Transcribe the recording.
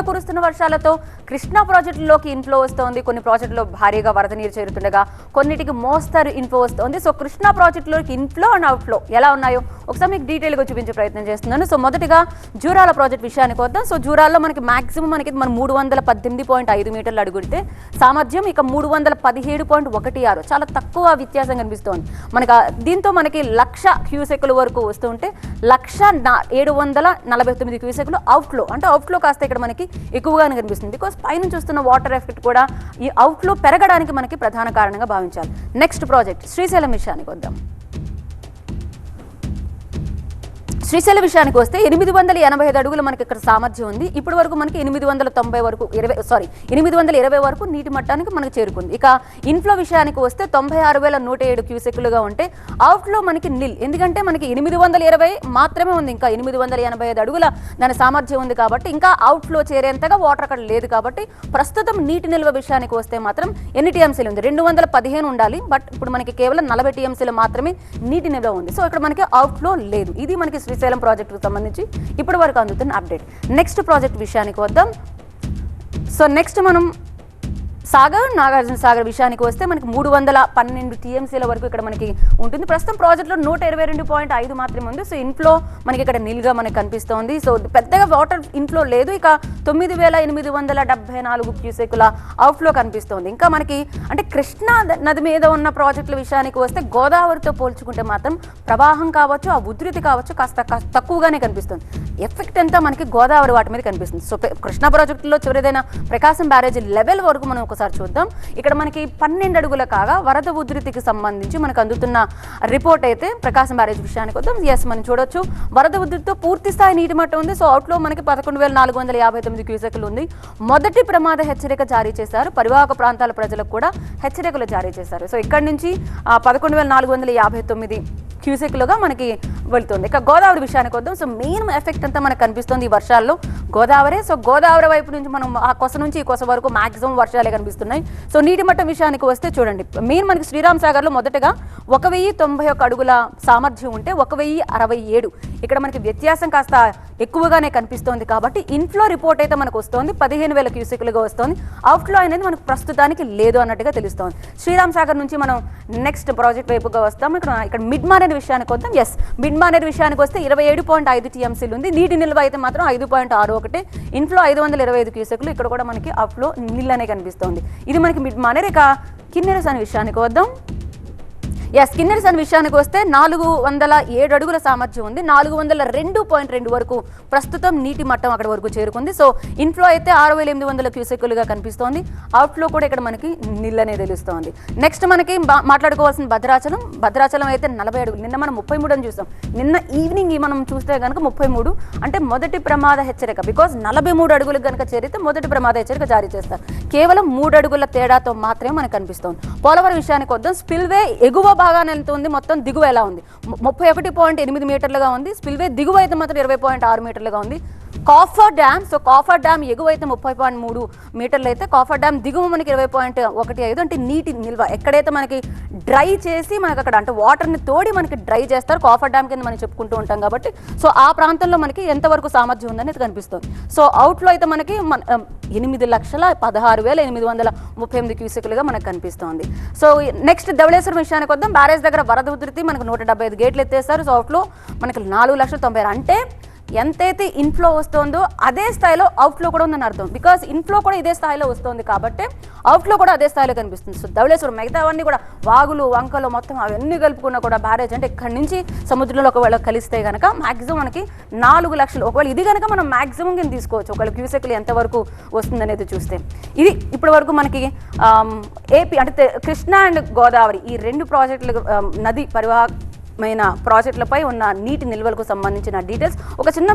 కురుస్తున్న వర్షాలతో కృష్ణా ప్రాజెక్టులోకి ఇన్ఫ్లో వస్తోంది. కొన్ని ప్రాజెక్టులో భారీగా వరద నీరు చేరుతుండగా కొన్నిటికి మోస్తారు ఇన్ఫ్లో వస్తోంది. సో కృష్ణా ప్రాజెక్టులోకి ఇన్ఫ్లో అండ్ అవుట్ఫ్లో ఎలా ఉన్నాయో ఒకసారి మీకు డీటెయిల్గా చూపించే ప్రయత్నం చేస్తున్నాను. సో మొదటిగా జూరాల ప్రాజెక్ట్ విషయానికి వద్దాం. సో జూరాల్లో మనకి మాక్సిమం మనకి మన మూడు వందల పద్దెనిమిది పాయింట్ ఐదు మీటర్లు అడుగుడితే సామర్థ్యం ఇక మూడు వందల పదిహేడు పాయింట్ ఒకటి ఆరు. చాలా తక్కువ వ్యత్యాసం కనిపిస్తోంది. మనకి దీంతో మనకి లక్ష క్యూసెక్కుల వరకు వస్తుంటే లక్ష నా- ఏడు వందల నలభై తొమ్మిది క్యూసెక్లు అవుట్లో అంటే అవుట్లో కాస్త ఇక్కడ మనకి ఎక్కువగానే కనిపిస్తుంది. బికాస్ పైన చూస్తున్న వాటర్ ఎఫెక్ట్ కూడా ఈ అవుట్లో పెరగడానికి మనకి ప్రధాన కారణంగా భావించాలి. నెక్స్ట్ ప్రాజెక్ట్ శ్రీశైలం విషయానికి వద్దాం. శ్రీశైల విషయానికి వస్తే ఎనిమిది వందల ఎనభై ఐదు అడుగులు మనకి ఇక్కడ సామర్థ్యం ఉంది. ఇప్పటి వరకు మనకి ఎనిమిది వందల తొంభై వరకు ఇరవై సారీ ఎనిమిది వందల ఇరవై వరకు నీటి మట్టానికి మనకు చేరుకుంది. ఇక ఇన్ఫ్లో విషయానికి వస్తే తొంభై ఆరు వేల నూట ఏడు క్యూసెక్లుగా ఉంటే అవుట్లో మనకి నిల్ ఎందుకంటే మనకి ఎనిమిది వందల ఇరవై మాత్రమే ఉంది. ఇంకా ఎనిమిది వందల ఎనభై ఐదు అడుగుల దాని సామర్థ్యం ఉంది కాబట్టి ఇంకా అవుట్ఫ్లో చేరేంతగా వాటర్ అక్కడ లేదు కాబట్టి ప్రస్తుతం నీటి నిల్వ విషయానికి వస్తే మాత్రం ఎన్ని టీఎంసీలు ఉంది? రెండు వందల పదిహేను ఉండాలి. బట్ ఇప్పుడు మనకి కేవలం నలభై టీఎంసీలు మాత్రమే నీటి నిల్వ ఉంది. సో ఇక్కడ మనకి అవుట్ఫ్లో లేదు. ఇది మనకి శ్రీశైలం ప్రాజెక్టుకు సంబంధించి ఇప్పటి వరకు అందుతున్న అప్డేట్. నెక్స్ట్ ప్రాజెక్ట్ విషయానికి వద్దాం. సో నెక్స్ట్ మనం సాగర్ నాగార్జున సాగర్ విషయానికి వస్తే మనకి మూడు వందల పన్నెండు టీఎంసీల వరకు ఇక్కడ మనకి ఉంటుంది. ప్రస్తుతం ప్రాజెక్ట్లో నూట ఇరవై రెండు పాయింట్ ఐదు మాత్రమే ఉంది. సో ఇన్ఫ్లో మనకి ఇక్కడ నిల్గా మనకి కనిపిస్తోంది. సో పెద్దగా వాటర్ ఇన్ఫ్లో లేదు. ఇక తొమ్మిది వేల ఎనిమిది వందల డెబ్బై నాలుగు క్యూసెకుల అవుట్ఫ్లో కనిపిస్తోంది. ఇంకా మనకి అంటే కృష్ణా నది మీద ఉన్న ప్రాజెక్టుల విషయానికి వస్తే గోదావరితో పోల్చుకుంటే మాత్రం ప్రవాహం కావచ్చు ఆ ఉధృతి కావచ్చు కాస్త కాస్త తక్కువగానే కనిపిస్తుంది. ఎఫెక్ట్ అంతా మనకి గోదావరి వాటి మీద కనిపిస్తుంది. సో కృష్ణా ప్రాజెక్టులో చివరిదైన ప్రకాశం బ్యారేజ్ లెవెల్ వరకు మనం ఒకసారి చూద్దాం. ఇక్కడ మనకి పన్నెండు అడుగుల కాగా వరద ఉధృతికి సంబంధించి మనకు అందుతున్న రిపోర్ట్ అయితే ప్రకాశం బ్యారేజ్ విషయానికి వద్దాం. ఎస్ మనం చూడొచ్చు. వరద ఉధృతితో పూర్తి స్థాయి నీటి మట్టం ఉంది. సో అవుట్లో మనకి పదకొండు వేల నాలుగు వందల యాభై తొమ్మిది క్యూసెక్లు ఉంది. మొదటి ప్రమాద హెచ్చరిక జారీ చేశారు. పరివాహక ప్రాంతాల ప్రజలకు కూడా హెచ్చరికలు జారీ చేశారు. సో ఇక్కడ నుంచి పదకొండు వేల నాలుగు వందల యాభై తొమ్మిది క్యూసెక్లుగా మనకి వెళ్తుంది. ఇక గోదావరి విషయానికి వద్దాం. సో మెయిన్ ఎఫెక్ట్ అంతా మనకు కనిపిస్తుంది ఈ వర్షాల్లో. గోదావరి. సో గోదావరి వైపు నుంచి మనం ఆ కొస నుంచి ఈ కొస వరకు మాక్సిమం వర్షాలే కనిపిస్తున్నాయి. సో నీటి మట్టం విషయానికి వస్తే చూడండి మెయిన్ మనకి శ్రీరామ్ సాగర్లో మొదటగా ఒక వెయ్యి తొంభై ఒక అడుగుల సామర్థ్యం ఉంటే ఒక వెయ్యి అరవై ఏడు. ఇక్కడ మనకి వ్యత్యాసం కాస్త ఎక్కువగానే కనిపిస్తోంది కాబట్టి ఇన్ఫ్లో రిపోర్ట్ అయితే మనకు వస్తోంది. పదిహేను వేల క్యూసెక్లుగా వస్తోంది. అవుట్ఫ్లో అనేది మనకు ప్రస్తుతానికి లేదు అన్నట్టుగా తెలుస్తోంది. శ్రీరామ్ సాగర్ నుంచి మనం నెక్స్ట్ ప్రాజెక్ట్ వైపుగా వస్తాం ఇక్కడ ఇక్కడ మిడ్ మానేర్ విషయానికి వద్దాం. ఎస్ మిడ్ మానేర్ విషయానికి వస్తే ఇరవై ఏడు పాయింట్ ఐదు టీఎంసీలు ఉంది. నీటి నిల్వ అయితే మాత్రం ఐదు పాయింట్ ఆరు ఒకటి. ఇన్ఫ్లో ఐదు వందల ఇరవై ఐదు క్యూసెక్లు. ఇక్కడ కూడా మనకి అవుట్ఫ్లో నీళ్ళనే కనిపిస్తోంది. ఇది మనకి మిడ్ మానేర్ ఇక కిన్నెరస్ అనే విషయానికి వద్దాం. యా కిన్నెర్స్ అనే విషయానికి వస్తే నాలుగు వందల ఏడు అడుగుల సామర్థ్యం ఉంది. నాలుగు వందల రెండు పాయింట్ రెండు వరకు ప్రస్తుతం నీటి మట్టం అక్కడ వరకు చేరుకుంది. సో ఇన్ఫ్లో అయితే ఆరు వేల ఎనిమిది వందల క్యూసెక్కులుగా కనిపిస్తోంది. అవుట్ఫ్లో కూడా ఇక్కడ మనకి నీళ్ళనే తెలుస్తోంది. నెక్స్ట్ మనకి మాట్లాడుకోవాల్సిన భద్రాచలం. భద్రాచలం అయితే నలభై అడుగులు. నిన్న మనం ముప్పై మూడు అని చూస్తాం నిన్న ఈవినింగ్ మనం చూస్తే కనుక ముప్పై మూడు. అంటే మొదటి ప్రమాద హెచ్చరిక. బికాస్ నలభై మూడు అడుగులకు కనుక చేరితే మొదటి ప్రమాద హెచ్చరిక జారీ చేస్తారు. కేవలం మూడు అడుగుల తేడాతో మాత్రమే మనకు కనిపిస్తోంది. పోలవరం విషయానికి వద్దాం. స్పిల్వే ఎగువ భాగాన్ని వెళ్తుంది మొత్తం దిగువ ఎలా ఉంది? ముప్పై ఒకటి పాయింట్ ఎనిమిది మీటర్లుగా ఉంది. స్పిల్వే దిగువ అయితే మాత్రం ఇరవై పాయింట్ ఆరు మీటర్లుగా ఉంది. Coffer dam so coffer dam ఎగువ అయితే ముప్పై పాయింట్ మూడు మీటర్లు అయితే కాఫర్ డ్యామ్ దిగువ మనకి ఇరవై పాయింట్ ఒకటి ఐదు అంటే నీటి నిల్వ. ఎక్కడైతే మనకి డ్రై చేసి మనకి అక్కడ అంటే వాటర్ని తోడి మనకి డ్రై చేస్తారు కాఫర్ డ్యామ్ కింద మనం చెప్పుకుంటూ ఉంటాం కాబట్టి. సో ఆ ప్రాంతంలో మనకి ఎంతవరకు సామర్థ్యం ఉందనేది కనిపిస్తుంది. సో అవుట్లో అయితే మనకి మన ఎనిమిది లక్షల పదహారు వేల ఎనిమిది వందల ముప్పై ఎనిమిది క్యూసెక్లుగా మనకు కనిపిస్తోంది. సో నెక్స్ట్ ధవళేశ్వరం విషయానికి వద్దాం. బ్యారేజ్ దగ్గర వరద ఉధృతి మనకు నూట డెబ్బై ఐదు గేట్లు ఎత్తేస్తారు సో అవుట్లో మనకి నాలుగు లక్షల తొంభై అంటే ఎంతైతే ఇన్ఫ్లో వస్తుందో అదే స్థాయిలో అవుట్ఫ్లో కూడా ఉందని అర్థం. బికాస్ ఇన్ఫ్లో కూడా ఇదే స్థాయిలో వస్తుంది కాబట్టి అవుట్లో కూడా అదే స్థాయిలో కనిపిస్తుంది. సో ధవళేశ్వరం మిగతావన్నీ కూడా వాగులు వంకలు మొత్తం అవన్నీ కలుపుకున్నా కూడా బ్యారేజ్ అంటే ఇక్కడి నుంచి సముద్రంలో ఒకవేళ కలిస్తే కనుక మాక్సిమం మనకి నాలుగు లక్షలు. ఒకవేళ ఇది కనుక మనం మాక్సిమం కింద తీసుకోవచ్చు. ఒకవేళ క్యూసెక్లు ఎంతవరకు వస్తుందనేది చూస్తే. ఇది ఇప్పటి వరకు మనకి ఏపీ అంటే కృష్ణా అండ్ గోదావరి ఈ రెండు ప్రాజెక్టులు నది పరివాహక మైన ప్రాజెక్టులపై ఉన్న నీటి నిల్వలకు సంబంధించిన డీటెయిల్స్. ఒక చిన్న